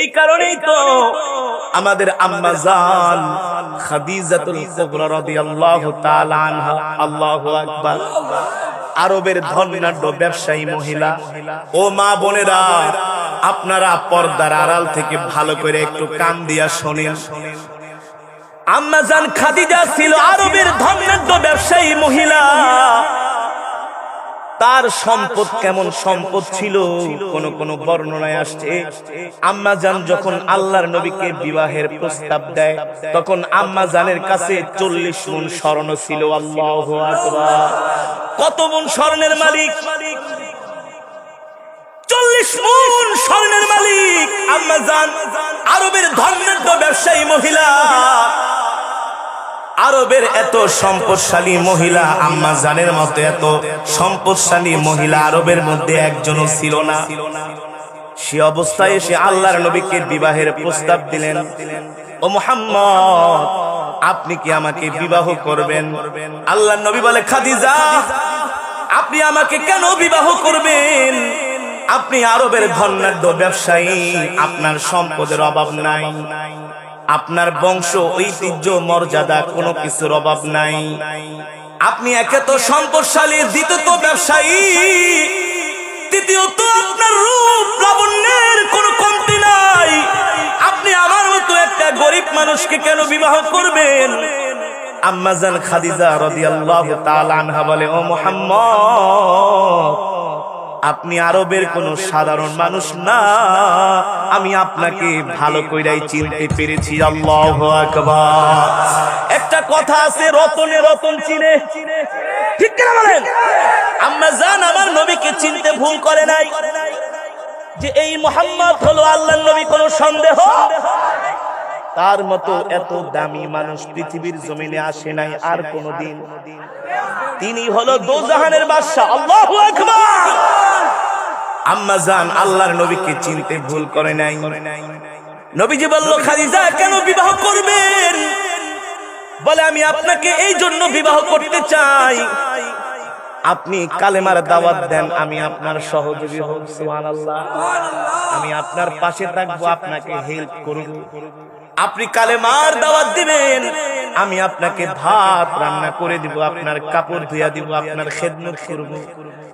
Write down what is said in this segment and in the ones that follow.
এই কারণেই তো আমাদের আম্মা জান খাদিজাতুল কুবরা রাদিয়াল্লাহু তাআলা আনহা, আল্লাহু আকবার, আরবের ধনাঢ্য ব্যবসায়ী মহিলা। ও মা বোনেরা, আপনারা পর্দার আড়াল থেকে ভালো করে একটু কান দিয়া শোনেন। আম্মা জান খাদিজা ছিল আরবের ধনাঢ্য ব্যবসায়ী মহিলা। তার সম্পদ কেমন সম্পদ ছিল? কোন কোন বর্ণনায় আসছে আম্মা জান যখন আল্লাহর নবীকে বিবাহের প্রস্তাব দেয়, তখন আম্মা জানের কাছে চল্লিশ মন স্বর্ণ ছিল। আল্লাহ কত মন স্বর্ণের মালিক? স্বর্ণের মালিক আম্মা জান আরবের ধর্মের ব্যবসায়ী মহিলা। আরবের এত সম্পদশালী মহিলা, আম্মা জানের মতো এত সম্পদশালী মহিলা আরবের মধ্যে একজনও ছিল না। সে অবস্থায় এসে আল্লাহর নবীকে বিবাহের প্রস্তাব দিলেন। ও মোহাম্মদ, আপনি কি আমাকে বিবাহ করবেন? আল্লাহর নবী বলে, খাদিজা, আপনি আমাকে কেন বিবাহ করবেন? আপনি আরবের ধনাঢ্য ব্যবসায়ী, আপনার সম্পদের অভাব নাই। আপনার বংশ, ঐতিহ্য, মর্যাদা, কোনো কিছুর অভাব নাই। আপনি একে তো সম্পদশালী, দ্বিতীয়ত ব্যবসায়ী, তৃতীয়ত আপনার রূপ লাবণ্যের কোনো কমতি নাই। আপনি আমার মতো একটা গরিব মানুষকে কেন বিবাহ করবেন? আম্মাজান খাদিজা রাদিয়াল্লাহু তাআলা আনহা বলে, ও মুহাম্মদ আপনি আরবের কোন সাধারণ মানুষ না। আমি আপনাকে ভালো কইরাই চিনতে পেরেছি। আল্লাহ একটা কথা আছে, রতনে রতন চিনে। ঠিক কিনা বলেন? আম্মা জান আমার নবীকে চিনতে ভুল করে নাই। যে এই মোহাম্মদ হলো আল্লাহর নবী, কোনো সন্দেহ? তার মতো এত দামি মানুষ পৃথিবীর জমিনে আসে নাই আর কোনদিন। তিনি হলো দোজাহানের বাদশাহ। আল্লাহু আকবার। আম্মা জান আল্লাহর নবীকে চিনতে ভুল করে নাই। নবীজি বলল খাদিজা কেন বিবাহ করবেন? বলে আমি আপনাকে এই জন্য বিবাহ করতে চাই। আপনি কালেমার দাওয়াত দেন আমি আপনার সহযোগী হব সুবহানাল্লাহ। আমি আপনার পাশে থাকব আপনাকে হেল্প করব। আপনি কালেমার দাওয়াত দিবেন। আমি আপনাকে ভাত রান্না করে দিব, আপনার কাপড় ধুইয়া দিব, আপনার খেদমত করব।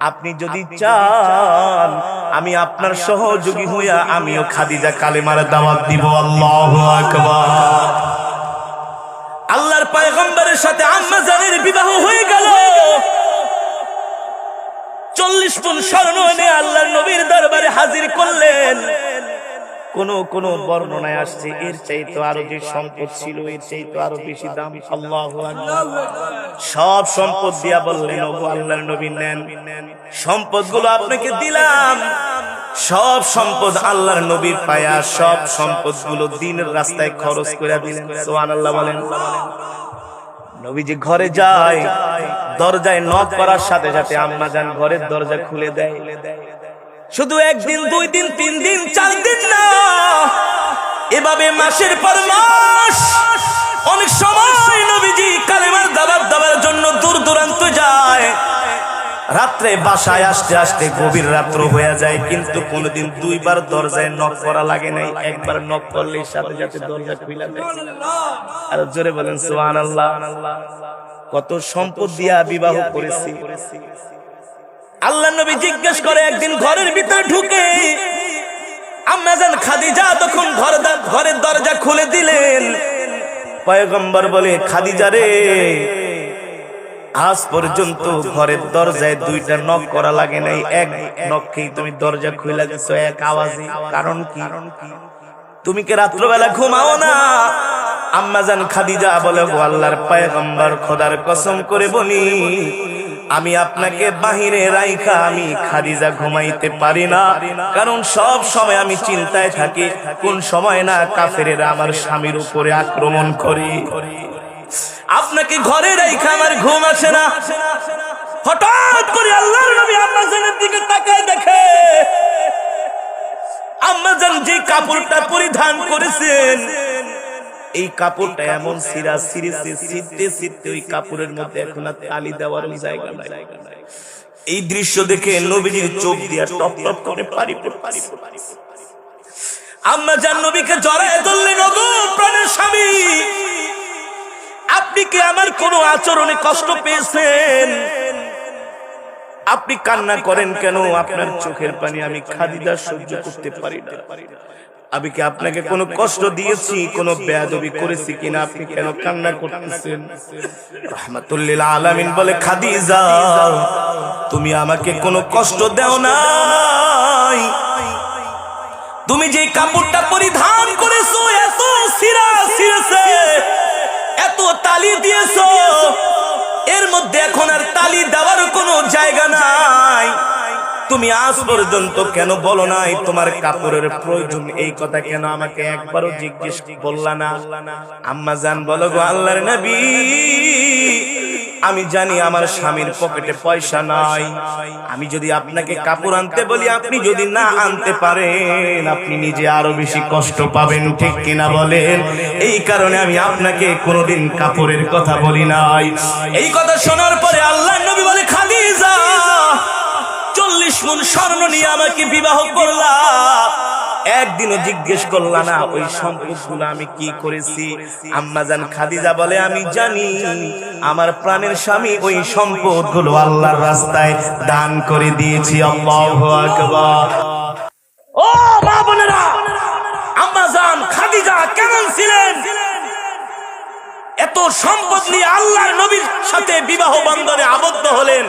আপনি যদি চান, আমি আপনার সহযোগী হইয়া আমিও খাদিজা কালেমার দাওয়াত দিব। আল্লাহু আকবার। আল্লাহর পয়গম্বরের সাথে আম্মা জানের বিবাহ হয়ে গেল। চল্লিশ টন স্বর্ণ এনে আল্লাহর নবীর দরবারে হাজির করলেন। কোন কোন বর্ণনায় আসছে, এর চাইতে আরও যে সম্পদ ছিল, এর চাইতে আরও বেশি দাম, আল্লাহ সব সম্পদ দিয়া বললেন, ওগো আল্লাহর নবী নেন। সম্পদগুলো আপনাকে দিলাম। সব সম্পদ আল্লাহর নবীর পায়া সব সম্পদগুলো দিনের রাস্তায় খরচ করে দিলেন। সোহান আল্লাহ বলেন নবীজি ঘরে যায়, দরজায় নক করার সাথে সাথে আম্মা যান, ঘরের দরজা খুলে দেয়। শুধু একদিন, দুই দিন, তিন দিন, চার দিন না। এভাবে মাসের পর মাস অনেক সময় নবীজি কালেমার দাবার দাবার জন্য দূর দূরান্ত যায়। রাত্রে বাসায় আসতে আসতে গভীর রাত্র হয়ে যায়, কিন্তু কোনোদিন দুইবার দরজায় নক করা লাগে নাই। একবার নক করলে সাথে সাথে দরজা খুলে দেয় আর জোরে বলেন সুহান আল্লাহ কত সম্পদ দিয়া বিবাহ করেছি। আল্লাহ নবী জিজ্ঞেস করে, একদিন ঘরের ভিতরে ঢুকে আম্মাজান খাদিজা তখন ঘর ঘরের দরজা খুলে দিলেন। পয়গম্বর বলে, খাদিজা রে, আজ পর্যন্ত ঘরের দরজায় দুইটা নক করা লাগে নাই। এক নখেই তুমি দরজা খুলে দিছো, এক আওয়াজে। কারণ কি? তুমি কি রাত্রবেলা ঘুমাও না? আম্মাজান খাদিজা বলে আল্লাহর পয়গম্বর, খোদার কসম করে বলি আমি আপনাকে বাহিরে রাইখা আমি খাদিজা ঘুমাইতে পারি না। কারণ সব সময় আমি চিন্তায় থাকি কোন সময় না কাফেরেরা আমার স্বামীর উপরে আক্রমণ করে। আপনাকে ঘরে রাইখা আমার ঘুম আসে না। হঠাৎ করে আল্লাহর নবী আম্মাজানের দিকে তাকায় দেখে। আম্মাজান যে কাপড়টা পরিধান করেছেন এই কাপড়টা এমন সিরা সিরিছে সিটতে সিটতে ওই কাপড়ের মধ্যে এখন আর তালি দেওয়ার জায়গা নাই। এই দৃশ্য দেখে নবীজির চোখ দিয়া টপ টপ করে পারি পারি আম্মা জান নবীকে জড়ায় ধরলেন ওগো প্রাণের স্বামী। আপনি কি আমার কোনো আচরণে কষ্ট পেয়েছেন? আপনি কান্না করেন কেন? আপনার চোখের পানি আমি খাদিদা সহ্য করতে পারি না। আমি কি আপনাকে কোনো কষ্ট দিয়েছি কোনো বেয়াদবি করেছি কিনা আপনি কেন কান্না করতেছেন? রহমাতুল্লিল আলামিন বলে খাদিজা তুমি আমাকে কোনো কষ্ট দেও নাই। তুমি যে কাপড়টা পরিধান করেছ এত সিরা সিরেছে এত তালি দিয়েছ। এর মধ্যে এখন আর তালি দেওয়ার কোনো জায়গা নাই। তুমি আজ পর্যন্ত কেন বলো নাই তোমার কাপড়ের প্রয়োজন? এই কথা কেন আমাকে একবারও জিজ্ঞেস বললা না? আম্মা জান, বলো গো আল্লাহর নবী, আমি জানি আমার স্বামীর পকেটে পয়সা নাই। আমি যদি আপনাকে কাপড় আনতে বলি, আপনি যদি না আনতে পারেন, আপনি নিজে আরও বেশি কষ্ট পাবেন, ঠিক কিনা বলেন? এই কারণে আমি আপনাকে কোনোদিন কাপড়ের কথা বলি নাই। এই কথা শোনার পরে আল্লাহ নবী বলে মন স্বর্ণ আমাকে বিবাহ করলা। একদিনও জিজ্ঞেস করলা না, ওই সম্পদগুলো আমি কি করেছি? আম্মাজান খাদিজা বলে, আমি জানি, আমার প্রাণের স্বামী ওই সম্পদগুলো আল্লাহর রাস্তায় দান করে দিয়েছি। আম্মাজান খাদিজা কেমন ছিলেন? এত সম্পদ নিয়ে আল্লাহর নবীর সাথে বিবাহ বন্ধনে আবদ্ধ হলেন।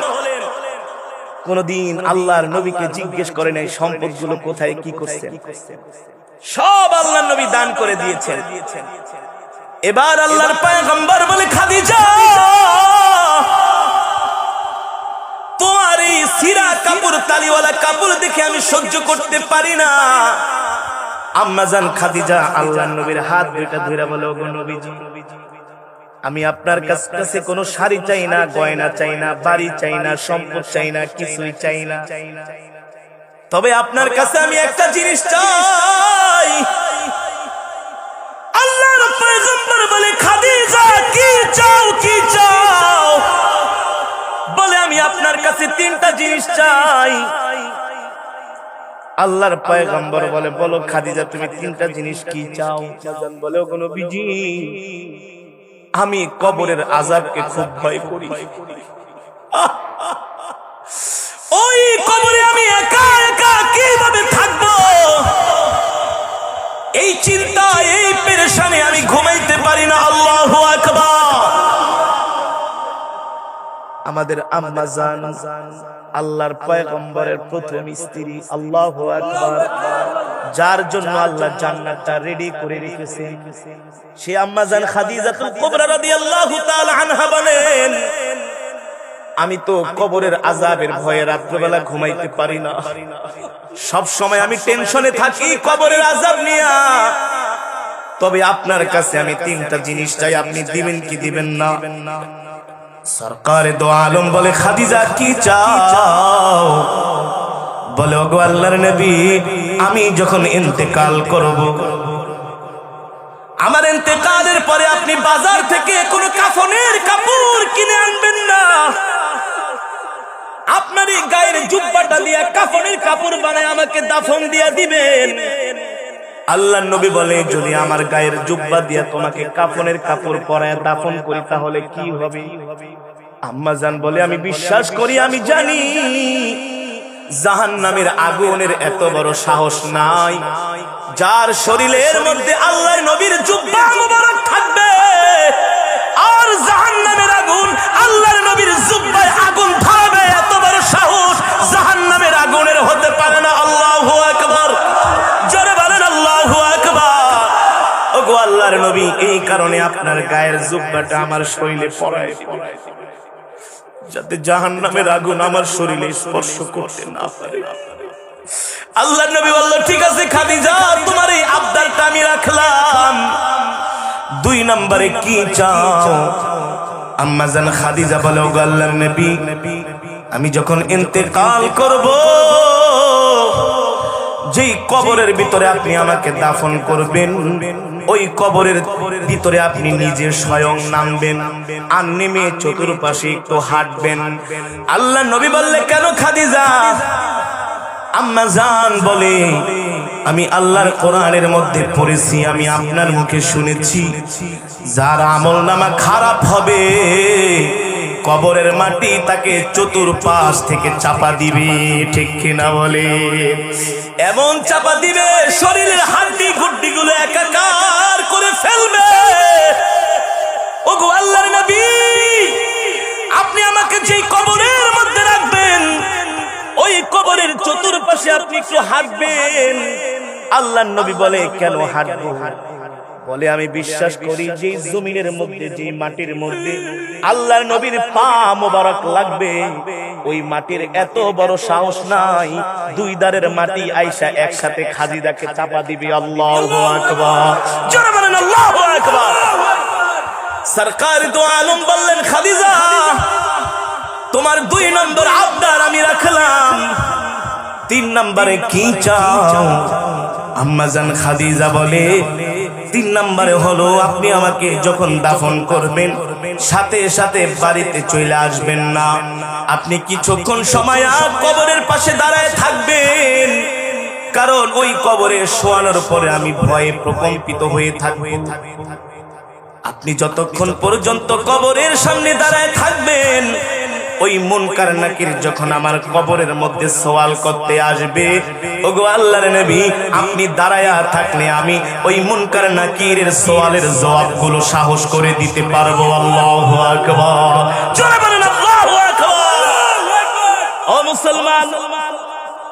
কোনদিন আল্লাহর নবীকে জিজ্ঞেস করে নাই সম্পদগুলো কোথায় কি করছেন? সব আল্লাহর নবী দান করে দিয়েছেন। এবার আল্লাহর পয়গম্বর বলে খাদিজা তোমার এই সিরা কাপড় তালিওয়ালা কাপড় দেখে আমি সহ্য করতে পারি না। আম্মাজান খাদিজা আল্লাহর নবীর হাত দুইটা ধরে বলে ওগো নবীজি আমি আপনার কাছ- কাছে কোনো শাড়ি চাই না গয়না চাই না বাড়ি চাই না সম্পদ চাই না কিছুই চাই না তবে আপনার কাছে আমি একটা জিনিস চাই। আল্লাহর পয়গম্বর বলে খাদিজা কি চাও কি চাও? বলে আমি আপনার কাছে তিনটা জিনিস চাই। আল্লাহর পয়গম্বর বলে বলো খাদিজা তুমি তিনটা জিনিস কি চাও? বলে কোনো বিজি আমি কবরের আজাবকে খুব ভয় করি। ওই কবরে আমি একা একা কীভাবে থাকব? এই চিন্তা, এই পেরেশানে আমি ঘুমাইতে পারি না, আল্লাহ আমাদের আম্মা জান আল্লাহর পয়গম্বরের প্রথম স্ত্রী আল্লাহ যার জন্য আল্লাহ জান্নাতটা রেডি করে রেখেছে সে আম্মা জান খাদিজাতুল কুবরা রাদিয়াল্লাহু তাআলা আনহা বলেন আমি তো কবরের আজাবের ভয়ে রাত্রেবেলা ঘুমাইতে পারি না। সব সময় আমি টেনশনে থাকি কবরের আজাব নিয়ে। তবে আপনার কাছে আমি তিনটা জিনিস চাই আপনি দিবেন কি দিবেন না? সরকারে দো আলম বলে, খাদিজা, কি চাও? বলে, ওগো আল্লাহর নবী, আমি যখন ইন্তেকাল করব, আমার ইন্তেকালের পরে আপনি বাজার থেকে কোনো কাফনের কাপড় কিনে আনবেন না। আপনার এই গায়ের জুব্বাটা দিয়া কাফনের কাপড় বানায় আমাকে দাফন দিয়া দিবেন। আল্লাহ নবী বলে, যদি আমার গায়ের জুব্বা দিয়া তোমাকে কাফনের কাপড় পরায় দাফন করি, তাহলে কি হবে? আম্মা জান বলে, আমি বিশ্বাস করি, আমি জানি। জাহান নামের আগুনের এত বড় সাহস নাই। যার শরীরের মধ্যে আল্লাহ নবীর জুব্বা মুবারক থাকবে, আর জাহান নামের আগুন আল্লাহর নবীর জুব্বায় আগুন ধরাবে, এত বড় সাহস জাহান নামের আগুনের হতে পারে না। আল্লাহু কারণে আপনার গায়ের জুব্বাটা আমার শরীরে পরায় যাতে জাহান নামের আগুন আমার শরীরে স্পর্শ করতে না পারে। আল্লাহ নবী বলল, ঠিক আছে খাদিজা, তোমার এই আবদারটা আমি রাখলাম। দুই নম্বরে কি চাও? আম্মা জান খাদিজা বলে, ওগো আল্লাহর নবী, আমি যখন ইন্তেকাল করব, যেই কবরের ভিতরে আপনি আমাকে দাফন করবেন ওই কবরের ভিতরে আপনি নিজে স্বয়ং নামবেন আর নেমে চতুর্পাশে একটু হাঁটবেন। আল্লাহ নবী বললে, কেন খাদিজা? আম্মা জান বলে, আমি আল্লাহর কোরআনের মধ্যে পড়েছি, আমি আপনার মুখে শুনেছি। যার আমল নামা খারাপ হবে কবরের মাটি তাকে চতুর্পাশ থেকে চাপা দিবে, ঠিক কিনা বলে? এমন চাপা দিবে, শরীরের হাড্ডি গুড্ডি গুলো একাকার করে ফেলবে। ওগো আল্লাহর নবী, আপনি আমাকে যেই কবরের মধ্যে রাখবেন, ওই কবরের চতুর্পাশে আপনি একটু হাঁটবেন। আল্লাহর নবী বলে, কেন হাঁটবো? বলে আমি বিশ্বাস করি যে জমিনের মধ্যে যে মাটির মধ্যে আল্লাহ নবীর পা মোবারক লাগবে ওই মাটির এত বড় সাহস নাই। দুই দারের মাটি আইসা একসাথে খাদিদাকে চাপা দিবি। আল্লাহু আকবার। জোরে বলেন আল্লাহু আকবার। সরকার তো আলম বললেন খাদিজা তোমার দুই নম্বর আবদার আমি রাখলাম। তিন নম্বরে কি চাও? আম্মাজান খাদিজা বলে তিন নম্বরে হলো, আপনি আমাকে যখন দাফন করবেন, সাথে সাথে বাড়িতে চলে আসবেন না। আপনি কিছুক্ষণ সময় আর কবরের পাশে দাঁড়ায় থাকবেন। কারণ ওই কবরে শোয়ানোর পরে আমি ভয়ে প্রকম্পিত হয়ে থাকব। আপনি যতক্ষণ পর্যন্ত কবরের সামনে দাঁড়ায় থাকবেন ওই মুনকার নাকির যখন আমার কবরের মধ্যে সওয়াল করতে আসবে, ওগো আল্লাহর নবী, আপনি দাঁড়ায়া থাকলে আমি ওই মুনকার নাকিরের সওয়ালের জবাবগুলো সাহস করে দিতে পারব। আল্লাহু আকবার। জোরে বলেন, আল্লাহু আকবার। ও মুসলমান,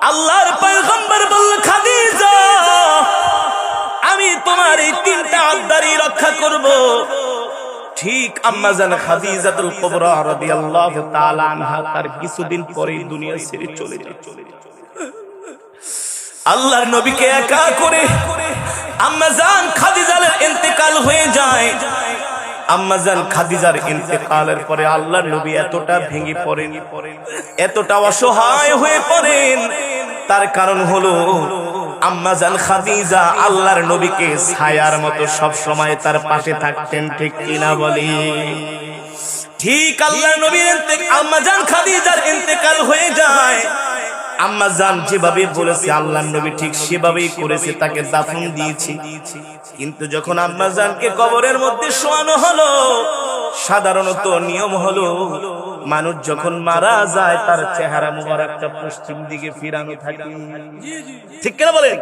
আল্লাহর পয়গম্বর খাদিজা, আমি তোমার এই তিনটা আবদারি রক্ষা করব। ঠিক আম্মাজান খাদিজাতুল কুবরা রাদিয়াল্লাহু তাআলা আনহা তার কিছুদিন পরেই দুনিয়া ছেড়ে চলে যায়। আল্লাহর নবীকে একা করে আম্মাজান খাদিজার ইন্তেকাল হয়ে যায়। আম্মাজান খাদিজার ইন্তেকালের পরে আল্লাহর নবী এতটা ভেঙে পড়েন, এতটা অসহায় হয়ে পড়েন, তার কারণ হলো আম্মাজান খাদিজা আল্লাহর নবীকে ছায়ার মতো সব সময় তার পাশে থাকতেন, ঠিক কিনা বলি? ঠিক আল্লাহর নবীর আম্মাজান খাদিজার ইন্তেকাল হয়ে যায়। আম্মা জান যেভাবে বলেছে আল্লাহ নবী ঠিক সেভাবেই করেছে, তাকে দাফন দিয়েছি। কিন্তু যখন আম্মা জানকে কবরের মধ্যে শোয়ানো হলো সাধারণত নিয়ম হলো, মানুষ যখন মারা যায়, তার চেহারা মুবারকটা পশ্চিম দিকে ফিরানো থাকে। ঠিক কেন বলেন?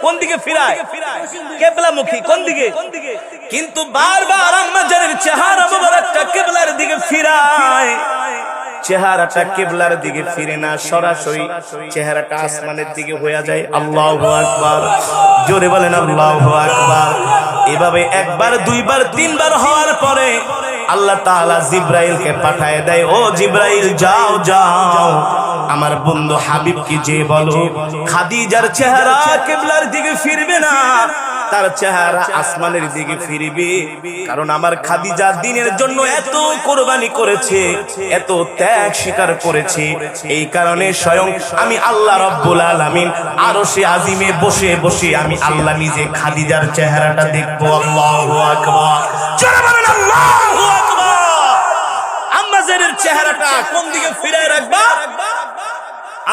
কোন দিকে ফিরায়? কেবলামুখী, কোন দিকে? কিন্তু বারবার আম্মা জানের চেহারা মুবারকটা কেবলার দিকে ফিরায়। চেহারাটা কেবলার দিকে ফিরে না, সরাসরি চেহারাটা আসমানের দিকে হয়ে যায়। আল্লাহ আকবার। জোরে বলেন আল্লাহ আকবার। এভাবে একবার, দুইবার, তিনবার হওয়ার পরে আল্লাহ তাআলা জিব্রাইলকে পাঠায় দেয়, ও জিব্রাইল, যাও যাও। আমার বন্ধু হাবিব কি যে বলো, খাদিজার চেহারা কেবলার দিকে ফিরবে না। তার চেহারা আসমানের দিকে ফিরবে। কারণ আমার খাদিজা দিনের জন্য এত কোরবানি করেছে, এত ত্যাগ স্বীকার করেছে। এই কারণে স্বয়ং আমি আল্লাহ রব্বুল আলামিন আরও সে আজিমে বসে বসে আমি আল্লাহ নিজে খাদিজার চেহারাটা দেখব। আল্লাহু আকবার। আল্লাহু আম্মাজানের চেহারাটা কোন দিকে ফিরে রাখবা?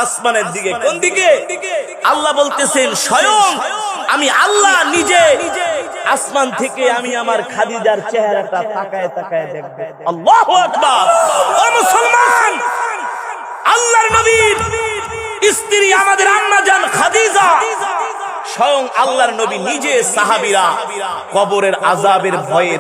আসমানের দিকে। কোন দিকে? আল্লাহ বলতেছেন, স্বয়ং আমি আল্লাহ নিজে আসমান থেকে আমি আমার খাদিজার চেহারাটা তাকায় তাকায় দেখব। আল্লাহু আকবার। ও মুসলমান, আল্লাহর নবীর স্ত্রী আমাদের আম্মা জান খাদিজা, স্বয়ং আল্লাহর নবী নিজে সাহাবীরা কবরের আযাবের ভয়ে